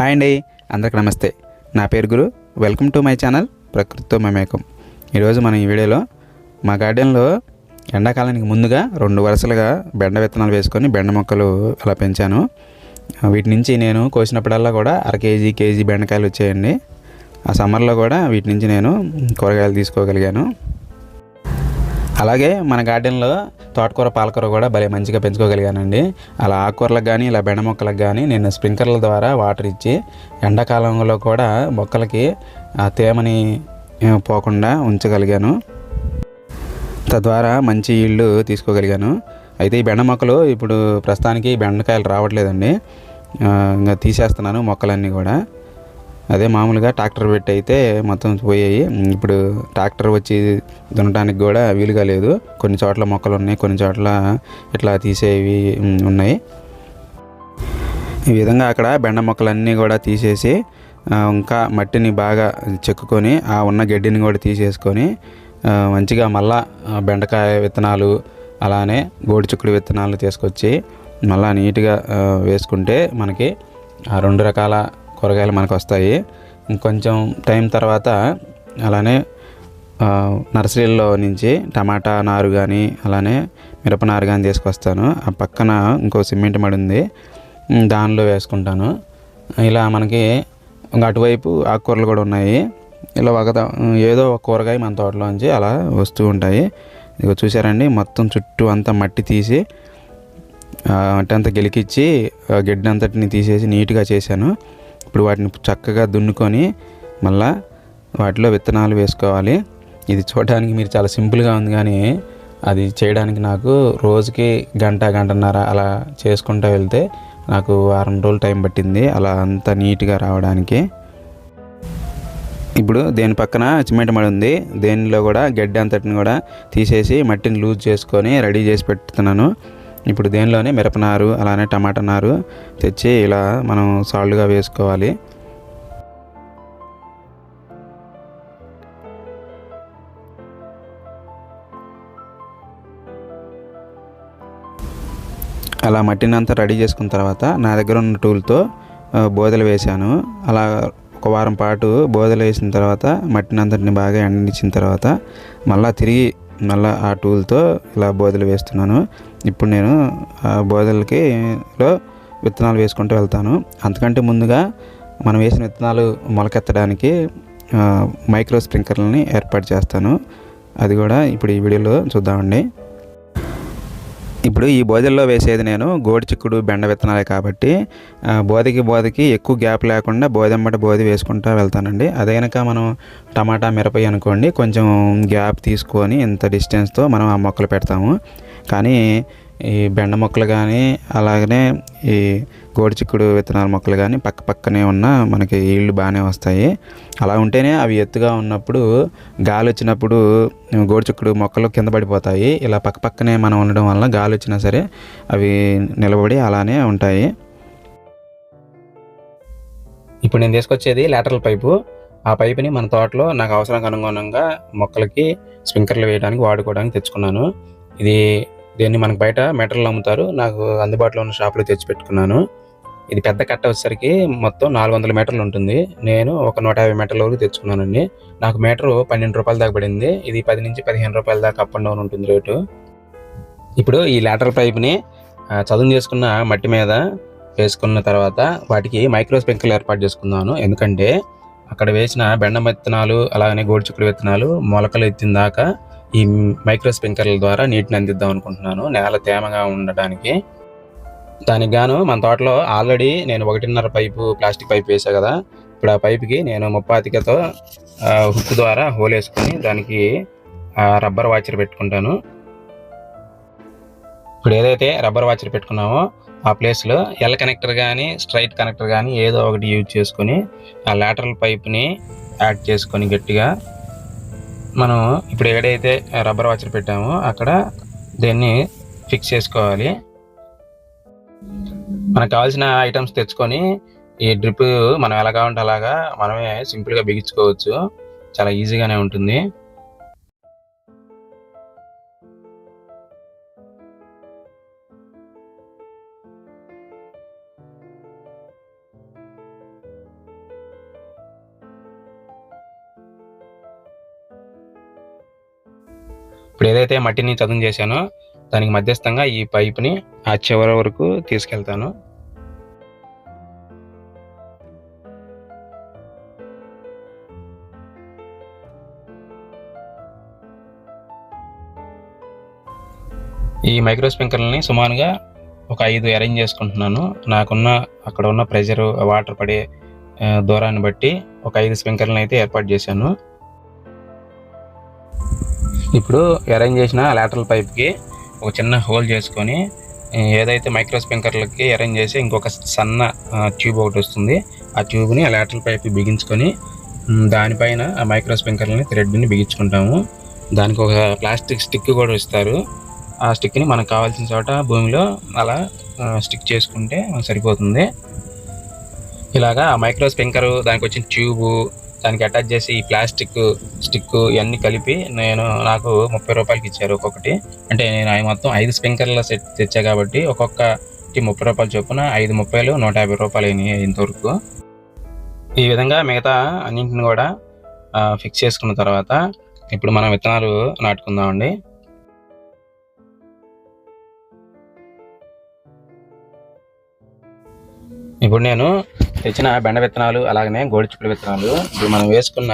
Hi అండి అందరికి నమస్తే. నా పేరు Guru welcome to my channel ప్రకృతితో మమేకం. ఈరోజు మనం ఈ వీడియోలో మా గార్డెన్లో ఎండాకాలానికి ముందుగా రెండు వరుసలుగా బెండ విత్తనాలు వేసుకొని బెండ మొక్కలు అలా పెంచాను. వీటి నుంచి నేను కోసినప్పుడల్లా కూడా అర కేజీ కేజీ బెండకాయలు వచ్చాయండి. ఆ సమ్మర్లో కూడా వీటి నుంచి నేను కూరగాయలు తీసుకోగలిగాను. అలాగే మన గార్డెన్లో తోటకూర పాలకూర కూడా భలే మంచిగా పెంచుకోగలిగానండి. అలా ఆకుకూరలకు కానీ ఇలా బెండ మొక్కలకు కానీ నేను స్ప్రింక్లర్ల ద్వారా వాటర్ ఇచ్చి ఎండాకాలంలో కూడా మొక్కలకి ఆ తేమని పోకుండా ఉంచగలిగాను. తద్వారా మంచి ఇళ్ళు తీసుకోగలిగాను. అయితే ఈ బెండ మొక్కలు ఇప్పుడు ప్రస్తుతానికి బెండకాయలు రావట్లేదండి. ఇంకా తీసేస్తున్నాను మొక్కలన్నీ కూడా. అదే మామూలుగా ట్రాక్టర్ పెట్టి అయితే మొత్తం పోయాయి. ఇప్పుడు ట్రాక్టర్ వచ్చి దున్నడానికి కూడా వీలుగా లేదు. కొన్ని చోట్ల మొక్కలు ఉన్నాయి కొన్ని చోట్ల ఇట్లా తీసేవి ఉన్నాయి. ఈ విధంగా అక్కడ బెండ మొక్కలన్నీ కూడా తీసేసి ఇంకా మట్టిని బాగా చెక్కుకొని ఆ ఉన్న గడ్డిని కూడా తీసేసుకొని మంచిగా మళ్ళా బెండకాయ విత్తనాలు అలానే గోడిచుక్కుడు విత్తనాలు తీసుకొచ్చి మళ్ళా నీట్గా వేసుకుంటే మనకి ఆ రెండు రకాల కూరగాయలు మనకు వస్తాయి ఇంకొంచెం టైం తర్వాత అలానే నర్సరీలో నర్సరీల్లో నుంచి టమాటా నారు కానీ అలానే మిరప నారు కానీ తీసుకొస్తాను. ఆ పక్కన ఇంకో సిమెంట్ మడి ఉంది. దానిలో వేసుకుంటాను. ఇలా మనకి ఇంకా అటువైపు ఆకుకూరలు కూడా ఉన్నాయి. ఇలా ఒక ఏదో ఒక కూరగాయ మన తోటలోంచి అలా వస్తూ ఉంటాయి. ఇక చూసారండి మొత్తం చుట్టూ అంతా మట్టి తీసి మట్టి అంతా గెలికిచ్చి ఆ గడ్డి అంతటిని తీసేసి నీట్గా చేశాను. ఇప్పుడు వాటిని చక్కగా దున్నుకొని మళ్ళా వాటిలో విత్తనాలు వేసుకోవాలి. ఇది చూడడానికి మీరు చాలా సింపుల్గా ఉంది కానీ అది చేయడానికి నాకు రోజుకి గంట గంటన్నర అలా చేసుకుంటూ వెళ్తే నాకు వారం రోజులు టైం పట్టింది అలా అంత నీట్గా రావడానికి. ఇప్పుడు దేని పక్కన సిమెంట్ మడి ఉంది దేనిలో కూడా గడ్డి అంతటిని కూడా తీసేసి మట్టిని లూజ్ చేసుకొని రెడీ చేసి పెడుతున్నాను ఇప్పుడు దేనిలోనే మిరపనారు అలానే టమాటా నారు తెచ్చి ఇలా మనం సాల్ట్గా వేసుకోవాలి. అలా మట్టిని అంతా రెడీ చేసుకున్న తర్వాత నా దగ్గర ఉన్న టూల్తో బోదలు బోదెలు వేశాను. అలా ఒక వారం పాటు బోదెలు వేసిన తర్వాత మట్టిని అంతటిని బాగా ఎండనిచ్చిన తర్వాత మళ్ళా తిరిగి మళ్ళీ ఆ టూల్తో ఇలా బోదెలు వేస్తున్నాను. ఇప్పుడు నేను ఆ లో విత్తనాలు వేసుకుంటూ వెళ్తాను. అంతకంటే ముందుగా మనం వేసిన విత్తనాలు మొలకెత్తడానికి మైక్రో స్ప్రింకర్లని ఏర్పాటు చేస్తాను. అది కూడా ఇప్పుడు ఈ వీడియోలో చూద్దామండి. ఇప్పుడు ఈ బోదెల్లో వేసేది నేను గోడి చిక్కుడు బెండ విత్తనాలే కాబట్టి బోధకి బోధకి ఎక్కువ గ్యాప్ లేకుండా బోదెంబట బోధి వేసుకుంటూ వెళ్తానండి. అదే కనుక మనం టమాటా మిరపయ్య అనుకోండి కొంచెం గ్యాప్ తీసుకొని ఇంత డిస్టెన్స్తో మనం ఆ మొక్కలు పెడతాము. కానీ ఈ బెండ మొక్కలు కానీ అలాగనే ఈ గోడి చిక్కుడు విత్తనాల మొక్కలు కానీ పక్క పక్కనే ఉన్న మనకి ఈళ్ళు బాగానే వస్తాయి. అలా ఉంటేనే అవి ఎత్తుగా ఉన్నప్పుడు గాలి వచ్చినప్పుడు గోడి చిక్కుడు మొక్కలు కింద పడిపోతాయి. ఇలా పక్క పక్కనే మనం ఉండడం వల్ల గాలి వచ్చినా సరే అవి నిలబడి అలానే ఉంటాయి. ఇప్పుడు నేను తీసుకొచ్చేది లాటరల్ పైపు ఆ పైపుని మన తోటలో నాకు అవసరానికి అనుగుణంగా మొక్కలకి స్ప్రింక్లర్లు వేయడానికి వాడుకోవడానికి తెచ్చుకున్నాను. ఇది దీన్ని మనకు బయట మీటర్లు అమ్ముతారు. నాకు అందుబాటులో ఉన్న షాప్లో తెచ్చి పెట్టుకున్నాను ఇది పెద్ద కట్ట వచ్చేసరికి మొత్తం నాలుగు వందల మీటర్లు ఉంటుంది. నేను ఒక నూట యాభై మీటర్ల వరకు తెచ్చుకున్నానండి. నాకు మీటరు పన్నెండు రూపాయల దాకా పడింది. ఇది పది నుంచి పదిహేను రూపాయల దాకా అప్ అండ్ డౌన్ ఉంటుంది రేటు. ఇప్పుడు ఈ లాటరల్ పైప్ని చదును చేసుకున్న మట్టి మీద వేసుకున్న తర్వాత వాటికి మైక్రో స్ప్రింక్లర్ ఏర్పాటు చేసుకున్నాను ఎందుకంటే అక్కడ వేసిన బెండ విత్తనాలు అలాగనే గోడి విత్తనాలు మొలకలు ఎత్తిన దాకా ఈ మైక్రో స్ప్రింక్లర్ల ద్వారా నీటిని అందిద్దాం అనుకుంటున్నాను. నేల తేమగా ఉండడానికి. దానికి గాను మన తోటలో ఆల్రెడీ నేను ఒకటిన్నర పైపు ప్లాస్టిక్ పైప్ వేసా కదా. ఇప్పుడు ఆ పైపుకి నేను ముప్పాతికతో హుక్ ద్వారా హోల్ వేసుకొని దానికి రబ్బర్ వాచర్ పెట్టుకుంటాను. ఇప్పుడు ఏదైతే రబ్బర్ వాచర్ పెట్టుకున్నామో ఆ ప్లేస్లో ఎల్ కనెక్టర్ కానీ స్ట్రైట్ కనెక్టర్ కానీ ఏదో ఒకటి యూజ్ చేసుకొని ఆ లాటరల్ పైప్ని యాడ్ చేసుకొని గట్టిగా మనం ఇప్పుడు ఎక్కడైతే రబ్బర్ వాచర్ పెట్టామో అక్కడ దీన్ని ఫిక్స్ చేసుకోవాలి. మనకు కావాల్సిన ఐటమ్స్ తెచ్చుకొని ఈ డ్రిప్ మనం ఎలా కావాలంటే అలాగా మనమే సింపుల్గా బిగించుకోవచ్చు. చాలా ఈజీగానే ఉంటుంది. ఇప్పుడు ఏదైతే మట్టిని చదును చేశానో దానికి మధ్యస్థంగా ఈ పైప్ని ఆ చివరి వరకు తీసుకెళ్తాను. ఈ మైక్రో స్ప్రింక్లర్ని సుమారుగా ఒక ఐదు అరేంజ్ చేసుకుంటున్నాను. నాకున్న అక్కడ ఉన్న ప్రెషర్ వాటర్ పడే దూరాన్ని బట్టి ఒక ఐదు స్ప్రింక్లర్ని అయితే ఏర్పాటు చేశాను. ఇప్పుడు అరేంజ్ చేసిన లాటరల్ పైప్కి ఒక చిన్న హోల్ చేసుకొని ఏదైతే మైక్రో స్ప్రింకర్లకి అరేంజ్ చేసి ఇంకొక సన్న ట్యూబ్ ఒకటి వస్తుంది. ఆ ట్యూబ్ని ఆ లాటరల్ పైప్ బిగించుకొని దానిపైన ఆ మైక్రో స్ప్రింకర్లని థ్రెడ్ని బిగించుకుంటాము. దానికి ఒక ప్లాస్టిక్ స్టిక్ కూడా ఇస్తారు. ఆ స్టిక్ని మనకు కావాల్సిన చోట భూమిలో అలా స్టిక్ చేసుకుంటే సరిపోతుంది. ఇలాగా ఆ మైక్రో స్ప్రింకరు దానికి వచ్చిన ట్యూబు దానికి అటాచ్ చేసి ఈ ప్లాస్టిక్ స్టిక్ ఇవన్నీ కలిపి నేను నాకు ముప్పై రూపాయలకి ఇచ్చారు ఒక్కొక్కటి. అంటే నేను అవి మొత్తం ఐదు స్ప్రింకర్ల సెట్ తెచ్చా కాబట్టి ఒక్కొక్కటి ముప్పై రూపాయలు చొప్పున ఐదు ముప్పైలు నూట యాభై రూపాయలు అయినాయి ఇంతవరకు. ఈ విధంగా మిగతా అన్నింటిని కూడా ఫిక్స్ చేసుకున్న తర్వాత ఇప్పుడు మనం విత్తనాలు నాటుకుందామండి. ఇప్పుడు నేను తెచ్చిన బెండ విత్తనాలు అలాగనే గోడిచిక్కుడు విత్తనాలు. ఇప్పుడు మనం వేసుకున్న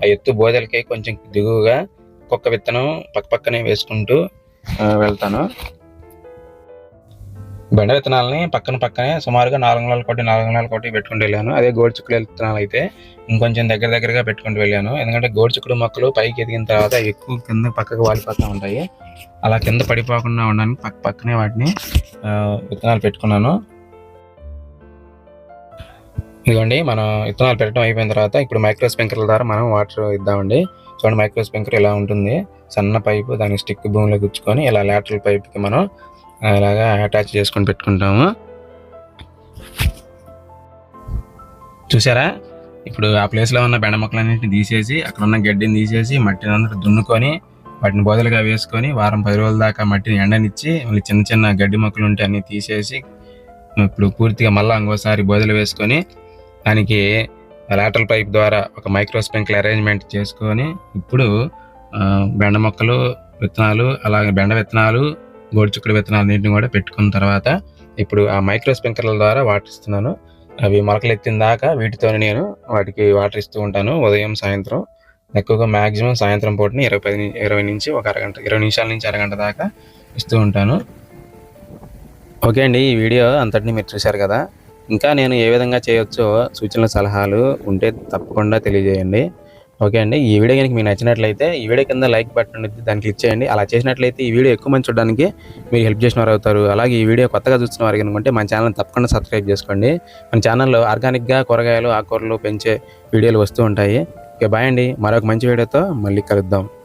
ఆ ఎత్తు బోదెలకి కొంచెం దిగువగా ఒక్కొక్క విత్తనం పక్కపక్కనే వేసుకుంటూ వెళ్తాను. బెండ విత్తనాలని పక్కన పక్కనే సుమారుగా నాలుగు నెలల కోటి నాలుగు నెలల కోటి పెట్టుకుంటూ వెళ్ళాను. అదే గోడిచిక్కుడు విత్తనాలు అయితే ఇంకొంచెం దగ్గర దగ్గరగా పెట్టుకుంటూ వెళ్ళాను. ఎందుకంటే గోడిచుకుడు మొక్కలు పైకి ఎదిగిన తర్వాత ఎక్కువ కింద పక్కకు వాలిపోతూ ఉంటాయి. అలా కింద పడిపోకుండా ఉండడానికి పక్క పక్కనే వాటిని విత్తనాలు పెట్టుకున్నాను. ఇదిగోండి మనం విత్తనాలు పెట్టడం అయిపోయిన తర్వాత ఇప్పుడు మైక్రో స్ప్రింక్లర్ ద్వారా మనం వాటర్ ఇద్దామండి. చూడండి మైక్రో స్ప్రింక్లర్ ఇలా ఉంటుంది. సన్న పైపు దానికి స్టిక్ భూమిలో గుచ్చుకొని ఇలా లాటరల్ పైప్కి మనం ఇలాగా అటాచ్ చేసుకొని పెట్టుకుంటాము. చూసారా? ఇప్పుడు ఆ ప్లేస్లో ఉన్న బెండ మొక్కలన్నింటిని తీసేసి అక్కడ ఉన్న గడ్డిని తీసేసి మట్టిని అందరూ దున్నుకొని వాటిని బోదలుగా వేసుకొని వారం పది రోజుల దాకా మట్టిని ఎండనిచ్చి మళ్ళీ చిన్న చిన్న గడ్డి మొక్కలు ఉంటే అన్ని తీసేసి ఇప్పుడు పూర్తిగా మళ్ళీ ఇంకోసారి బోదలు వేసుకొని దానికి లాటరల్ పైప్ ద్వారా ఒక మైక్రో స్ప్రింక్లర్ అరేంజ్మెంట్ చేసుకొని ఇప్పుడు బెండ మొక్కలు విత్తనాలు అలాగే బెండ విత్తనాలు గోడిచుక్కుడు విత్తనాలు నీటిని కూడా పెట్టుకున్న తర్వాత ఇప్పుడు ఆ మైక్రో స్ప్రింక్లర్ల ద్వారా వాటర్ ఇస్తున్నాను అవి మొలకలు ఎత్తిన దాకా వీటితో నేను వాటికి వాటర్ ఇస్తూ ఉంటాను ఉదయం సాయంత్రం. ఎక్కువగా మ్యాక్సిమం సాయంత్రం పూటని ఇరవై పది ఇరవై నుంచి ఒక అరగంట ఇరవై నిమిషాల నుంచి అరగంట దాకా ఇస్తూ ఉంటాను. ఓకే అండి ఈ వీడియో అంతటిని మీరు చూశారు కదా? ఇంకా నేను ఏ విధంగా చేయొచ్చో సూచనలు సలహాలు ఉంటే తప్పకుండా తెలియజేయండి. ఓకే అండి ఈ వీడియో కనుక మీకు నచ్చినట్లయితే ఈ వీడియో కింద లైక్ బటన్ ఉంది దాన్ని క్లిక్ చేయండి. అలా చేసినట్లయితే ఈ వీడియో ఎక్కువ మంది చూడడానికి మీరు హెల్ప్ చేసిన వారు అవుతారు అలాగే ఈ వీడియో కొత్తగా చూసిన వారికి అనుకుంటే మన ఛానల్ తప్పకుండా సబ్స్క్రైబ్ చేసుకోండి. మన ఛానల్లో ఆర్గానిక్గా కూరగాయలు ఆకుకూరలు పెంచే వీడియోలు వస్తూ ఉంటాయి. ఓకే బాయ్ అండి. మరొక మంచి వీడియోతో మళ్ళీ కలుద్దాం.